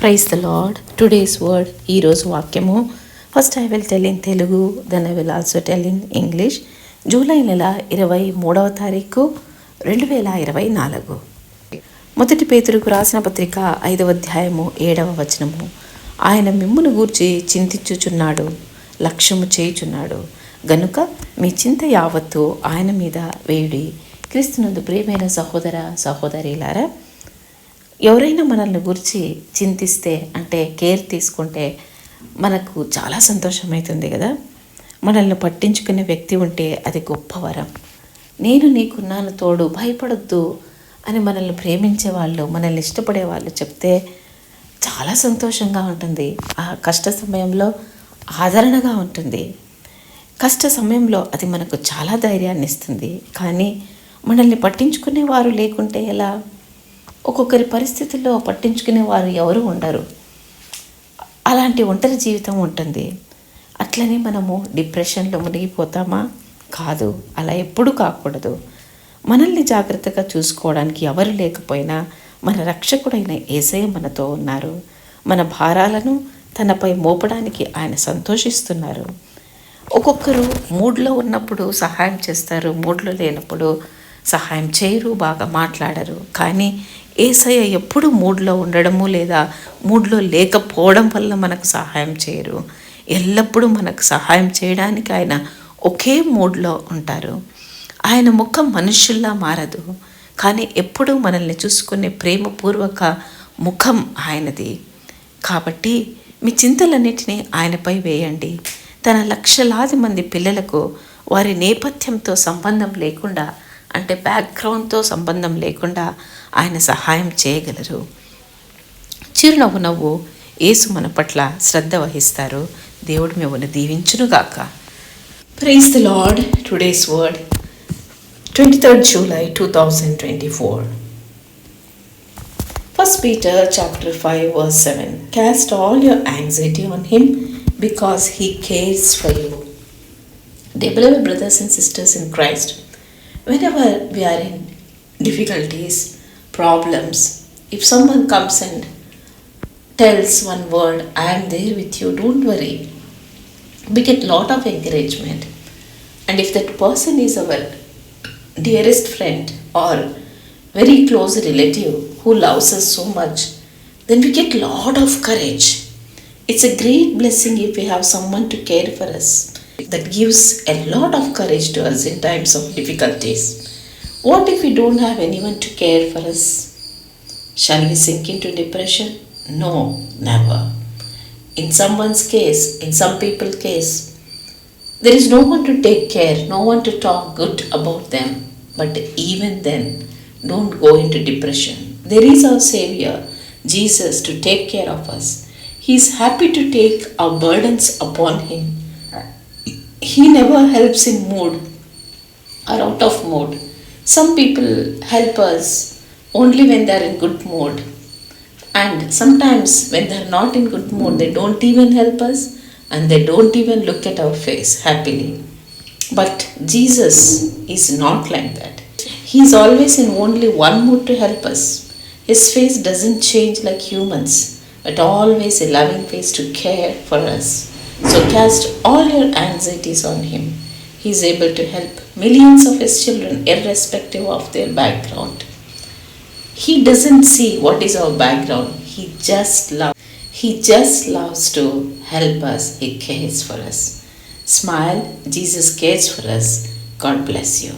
Praise the lord today's word ఈరోజు వాక్యము. First I will tell in Telugu then I will also tell in English July నెల ఇరవై మూడవ తారీఖు రెండు వేల ఇరవై నాలుగు. మొదటి పేతురుకు రాసిన పత్రిక ఐదవ అధ్యాయము ఏడవ వచనము. ఆయన మిమ్మును గూర్చి చింతించుచున్నాడు లక్ష్యము చేయుచున్నాడు. గనుక మీ చింత యావత్తు ఆయన మీద వేయుడి. క్రీస్తునందు ప్రియమైన సహోదర సహోదరిలారా ఎవరైనా మనల్ని గురించి చింతిస్తే అంటే కేర్ తీసుకుంటే మనకు చాలా సంతోషమవుతుంది కదా. మనల్ని పట్టించుకునే వ్యక్తి ఉంటే అది గొప్ప వరం. నేను నీకున్నాను తోడు భయపడొద్దు అని మనల్ని ప్రేమించే వాళ్ళు మనల్ని ఇష్టపడే వాళ్ళు చెప్తే చాలా సంతోషంగా ఉంటుంది. ఆ కష్ట సమయంలో ఆదరణగా ఉంటుంది. కష్ట సమయంలో అది మనకు చాలా ధైర్యాన్ని ఇస్తుంది కానీ మనల్ని పట్టించుకునే వారు లేకుంటే ఎలా? ఒక్కొక్కరి పరిస్థితుల్లో పట్టించుకునే వారు ఎవరు ఉండరు. అలాంటి ఒంటరి జీవితం ఉంటుంది. అట్లనే మనము డిప్రెషన్లో మునిగిపోతామా? కాదు. అలా ఎప్పుడూ కాకూడదు. మనల్ని జాగ్రత్తగా చూసుకోవడానికి ఎవరు లేకపోయినా మన రక్షకుడైన ఏసయ మనతో ఉన్నారు. మన భారాలను తనపై మోపడానికి ఆయన సంతోషిస్తున్నారు. ఒక్కొక్కరు మూడ్లో ఉన్నప్పుడు సహాయం చేస్తారు మూడ్లో లేనప్పుడు సహాయం చేయరు బాగా మాట్లాడరు. కానీ ఏసయ్య ఎప్పుడు మూడ్లో ఉండడము లేదా మూడ్లో లేకపోవడం వల్ల మనకు సహాయం చేయరు. ఎల్లప్పుడూ మనకు సహాయం చేయడానికి ఆయన ఒకే మూడ్లో ఉంటారు. ఆయన ముఖం మనుషుల్లా మారదు. కానీ ఎప్పుడూ మనల్ని చూసుకునే ప్రేమపూర్వక ముఖం ఆయనది. కాబట్టి మీ చింతలన్నిటినీ ఆయనపై వేయండి. తన లక్షలాది మంది పిల్లలకు వారి నేపథ్యంతో సంబంధం లేకుండా అంటే బ్యాక్గ్రౌండ్తో సంబంధం లేకుండా ఆయన సహాయం చేయగలరు. చిరునవ్వు నవ్వు ఏసు మన పట్ల శ్రద్ధ వహిస్తారు. దేవుడు మిమ్మల్ని దీవించునుగాక praise the lord today's word twenty third July two thousand twenty four first Peter chapter five verse seven cast all your anxiety on him because he cares for you the brothers and sisters in Christ whenever we are in difficulties, problems, if someone comes and tells one word, I am there with you, don't worry, we get a lot of encouragement. And if that person is our dearest friend or very close relative who loves us so much, then we get a lot of courage. It's a great blessing if we have someone to care for us. That gives a lot of courage to us in times of difficulties. What if we don't have anyone to care for us? Shall we sink into depression? No, never. In someone's case, in some people's case, there is no one to take care, no one to talk good about them. But even then, don't go into depression. There is our Savior, Jesus, to take care of us. He is happy to take our burdens upon Him. He never helps in mood or out of mood. Some people help us only when they are in good mood. And sometimes when they are not in good mood, they don't even help us and they don't even look at our face happily. But Jesus is not like that. He is always in only one mood to help us. His face doesn't change like humans, but always a loving face to care for us. So cast all your anxieties on Him. He is able to help millions of His children irrespective of their background. He doesn't see what is our background. He just loves. He just loves to help us. He cares for us. Smile. Jesus cares for us. God bless you.